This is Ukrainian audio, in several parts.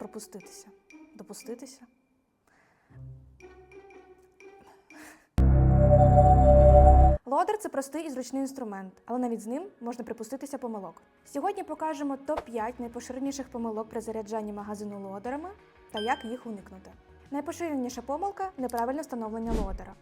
пропуститися, допуститися. Лодер це простий і зручний інструмент, але навіть з ним можна припуститися помилок. Сьогодні покажемо топ-5 найпоширеніших помилок при заряджанні магазину лодерами та як їх уникнути. Найпоширеніша помилка неправильне встановлення лодера.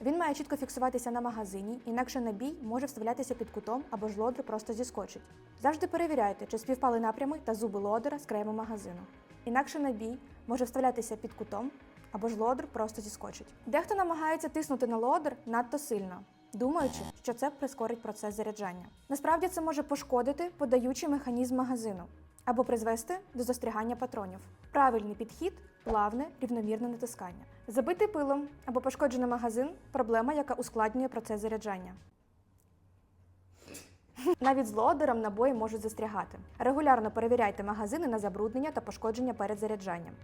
Він має чітко фіксуватися на магазині, інакше набій може вставлятися під кутом або ж лодер просто зіскочить. Завжди перевіряйте, чи співпали напрями та зуби лодера з краєм магазину. Інакше набій може вставлятися під кутом або ж лодер просто зіскочить. Дехто намагається тиснути на лодер надто сильно, думаючи, що це прискорить процес заряджання. Насправді це може пошкодити подаючий механізм магазину або призвести до застрягання патронів. Правильний підхід плавне, рівномірне натискання. Забитий пилом або пошкоджений магазин проблема, яка ускладнює процес заряджання. Навіть з лодером набої можуть застрягати. Регулярно перевіряйте магазини на забруднення та пошкодження перед заряджанням.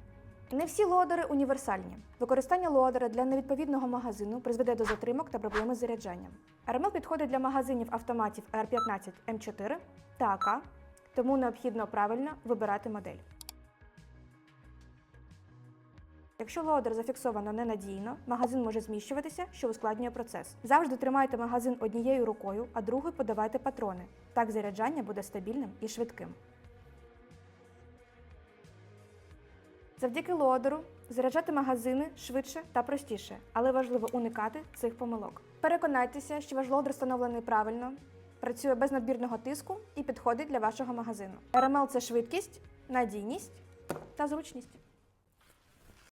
Не всі лодери універсальні. Використання лодера для невідповідного магазину призведе до затримок та проблеми з заряджанням. РМЛ підходить для магазинів автоматів R15 М4 та АК, тому необхідно правильно вибирати модель. Якщо лодер зафіксовано ненадійно, магазин може зміщуватися, що ускладнює процес. Завжди тримайте магазин однією рукою, а другою подавайте патрони. Так заряджання буде стабільним і швидким. Завдяки лодеру заряджати магазини швидше та простіше, але важливо уникати цих помилок. Переконайтеся, що ваш лодер встановлений правильно, працює без надмірного тиску і підходить для вашого магазину. РМЛ це швидкість, надійність та зручність.